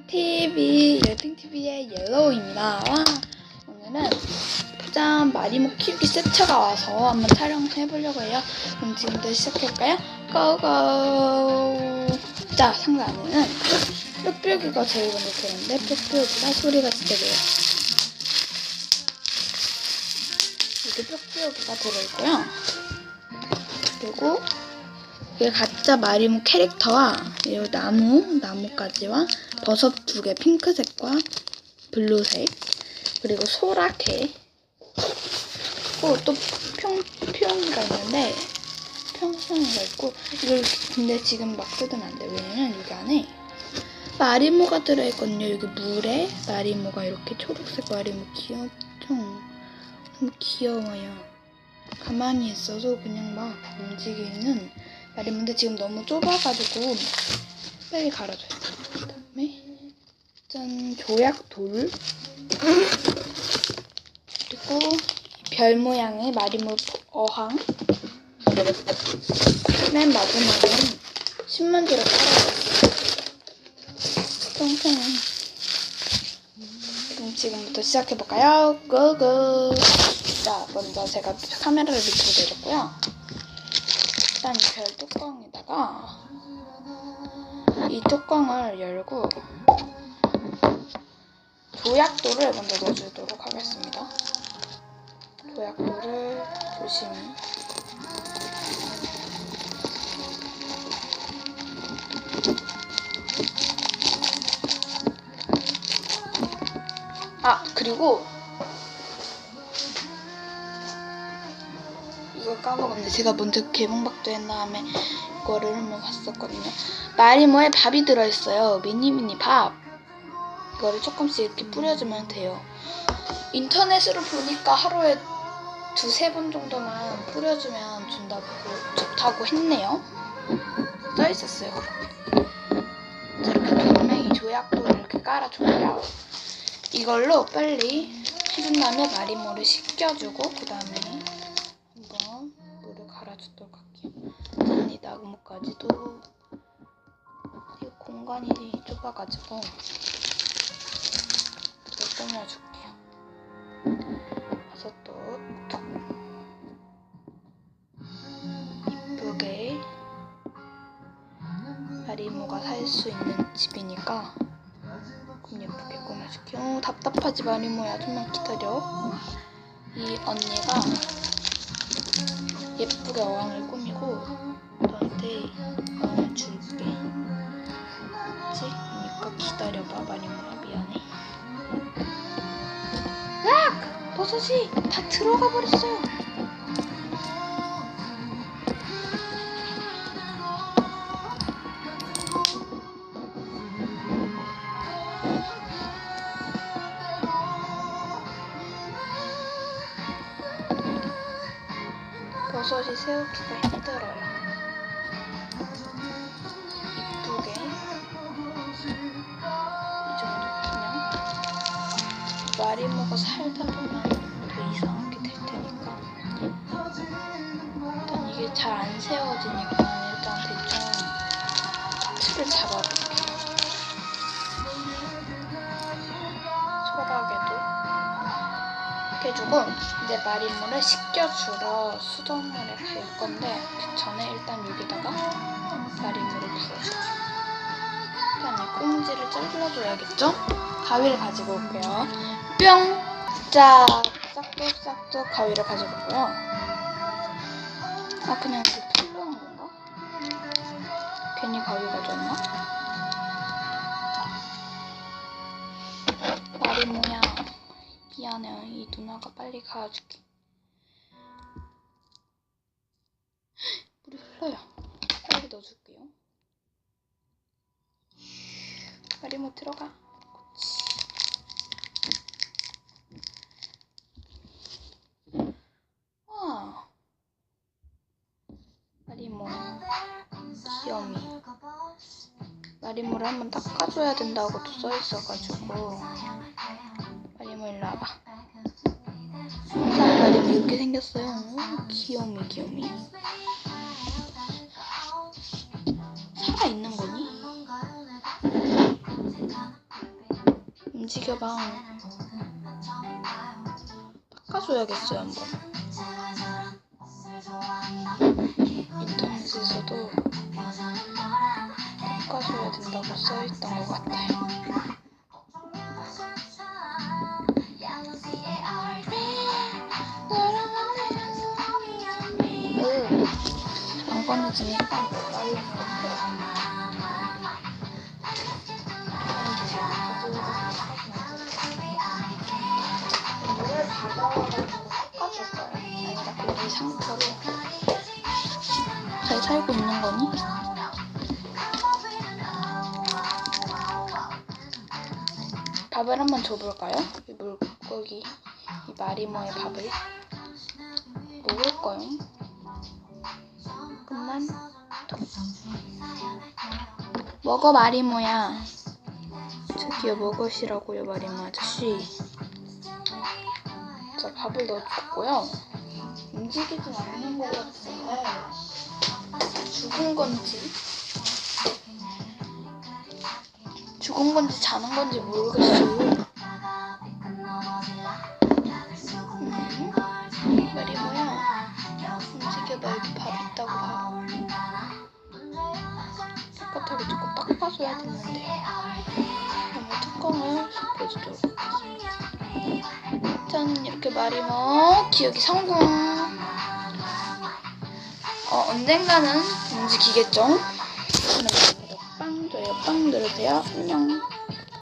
열팅TV, 열팅TV의 옐로우입니다. 와, 오늘은 짠, 마리모 키우기 세트가 와서 한번 촬영을 해보려고 해요. 그럼 지금부터 시작할까요? 고고! 자, 상자 안에는 뾱뾱이가 제일 먼저 들었는데, 뾱뾱이가 소리가 진짜 좋아요. 여기 뾱뾱이가 들어있고요. 그리고 이게 가짜 마리모 캐릭터와 이 나무, 나뭇가지와 버섯 두 개 핑크색과 블루색 그리고 소라게 그리고 또 평, 평이가 있는데 평성이가 있고 이걸 근데 지금 막 뜯으면 안 돼. 왜냐면 여기 안에 마리모가 들어있거든요. 여기 물에 마리모가 이렇게 초록색 마리모 귀엽죠? 너무 귀여워요. 가만히 있어도 그냥 막 움직이는 마리모인데 지금 너무 좁아가지고 빨리 갈아줘요. 그다음에 짠 조약 돌 그리고 별 모양의 마리모 어항 맨 마지막은 신문지로 깔아줬어요. 똥똥 그럼 지금부터 시작해볼까요? 고고 자 먼저 제가 카메라를 밑으로 내렸고요. 일단 이별 뚜껑에다가 이 뚜껑을 열고 조약돌을 먼저 넣어주도록 하겠습니다. 조약돌을 조심히 아 그리고 이걸 까먹었는데 제가 먼저 개봉박도 한 다음에 이거를 한번 봤었거든요. 마리모에 밥이 들어있어요. 미니미니 밥. 이거를 조금씩 이렇게 뿌려주면 돼요. 인터넷으로 보니까 하루에 두세 번 정도만 뿌려주면 준다고 좋다고 했네요. 써 있었어요. 자, 이렇게 돌멩이 조약돌을 이렇게 깔아주고요. 이걸로 빨리 해준 다음에 마리모를 식혀주고 그 다음에 나무까지도 이 공간이 좁아가지고 이걸 꾸며줄게요. 버섯도 톡 이쁘게 마리모가 살 수 있는 집이니까 조금 예쁘게 꾸며줄게요. 어, 답답하지 마리모야 좀만 기다려. 이 언니가 예쁘게 어항을 꾸 미고 너한테 어항을 줄게. 그치? 그러니까 기다려봐 마리모야 미안해. 으악! 버섯이 다 들어가 버렸어 버섯이 세우기가 힘들어요. 이쁘게 이 정도 그냥 마리모가 살다 보면 더 이상하게 될 테니까 일단 이게 잘 안 세워지니까 일단 대충 틀을 잡아볼게요. 소라게도 해주고 이제 마리모를 식혀주러 수돗물에 갈 건데 그 전에 일단 여기다가 마리모를 부어줄게요. 일단 이 꽁지를 잘라줘야겠죠? 가위를 가지고 올게요. 뿅! 자, 싹둑싹둑 가위를 가지고 오고요. 아 그냥 그 풀로 한 건가? 괜히 가위 가져왔나? 누나가 빨리 가줄게. 물이 흘러요. 빨리 넣어줄게요. 마리모 들어가. 그렇지 와. 마리모. 귀여미 마리모를 한번 닦아줘야 된다고도 써있어가지고. 마리모 일로 와봐 짠 마리모 이렇게 생겼어요 오, 귀요미 귀요미 살아있는 거니? 움직여봐. 닦아줘야겠어요 한번. 인터넷에서도 닦아줘야 된다고 써있던 것 같아요. 잘 살고 있는 거니? 밥을 한번 줘볼까요? 이 물고기, 이 마리모의 밥을 먹을까요? 잠깐만 먹어 마리모야? 저기요 먹으시라고요 마리모 아저씨. 자 밥을 넣어줬고요. 움직이진 않는 것 같은데. 죽은 건지? 죽은 건지 자는 건지 모르겠어요. 음, 마리모야? 움직여봐 여기 밥 있다고 밥 닦아줘야 되는데 한번 뚜껑을 덮어주도록 하겠습니다. 짠 이렇게 마리모 기억이 성공 어 언젠가는 움직이겠죠? 그럼 빵 줘요. 빵 누르세요. 안녕